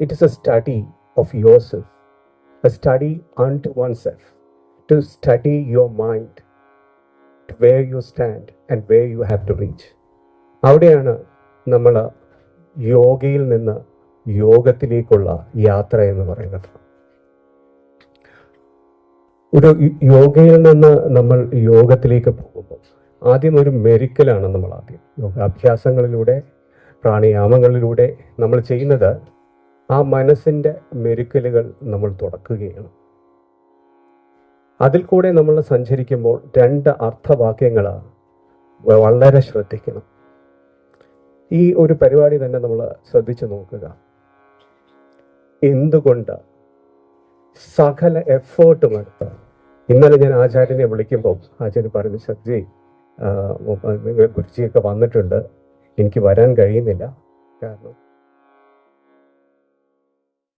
It is a study of yourself, a study unto oneself, to study your mind, to where you stand and where you have to reach. അവിടെയാണ് നമ്മൾ യോഗയിൽ നിന്ന് യോഗത്തിലേക്കുള്ള യാത്ര എന്ന് പറയുന്നത്. ഒരു യോഗയിൽ നിന്ന് നമ്മൾ യോഗത്തിലേക്ക് പോകുമ്പോൾ ആദ്യം ഒരു മെരുക്കലാണ് നമ്മൾ ആദ്യം യോഗാഭ്യാസങ്ങളിലൂടെ പ്രാണായാമങ്ങളിലൂടെ നമ്മൾ ചെയ്യുന്നത് ആ മനസ്സിന്റെ മെരുക്കലുകൾ നമ്മൾ തുടക്കുകയാണ്. അതിൽ കൂടെ നമ്മൾ സഞ്ചരിക്കുമ്പോൾ രണ്ട് അർത്ഥവാക്യങ്ങൾ വളരെ ശ്രദ്ധിക്കണം. ഈ ഒരു പരിപാടി തന്നെ നമ്മൾ ശ്രദ്ധിച്ചു നോക്കുക. എന്തുകൊണ്ട് സകല എഫേർട്ടും എടുത്ത് ഇന്നലെ ഞാൻ ആചാര്യനെ വിളിക്കുമ്പോൾ ആചാര്യൻ പറഞ്ഞു നിങ്ങൾ ഗുരുജിയൊക്കെ വന്നിട്ടുണ്ട്. എനിക്ക് വരാൻ കഴിയുന്നില്ല. കാരണം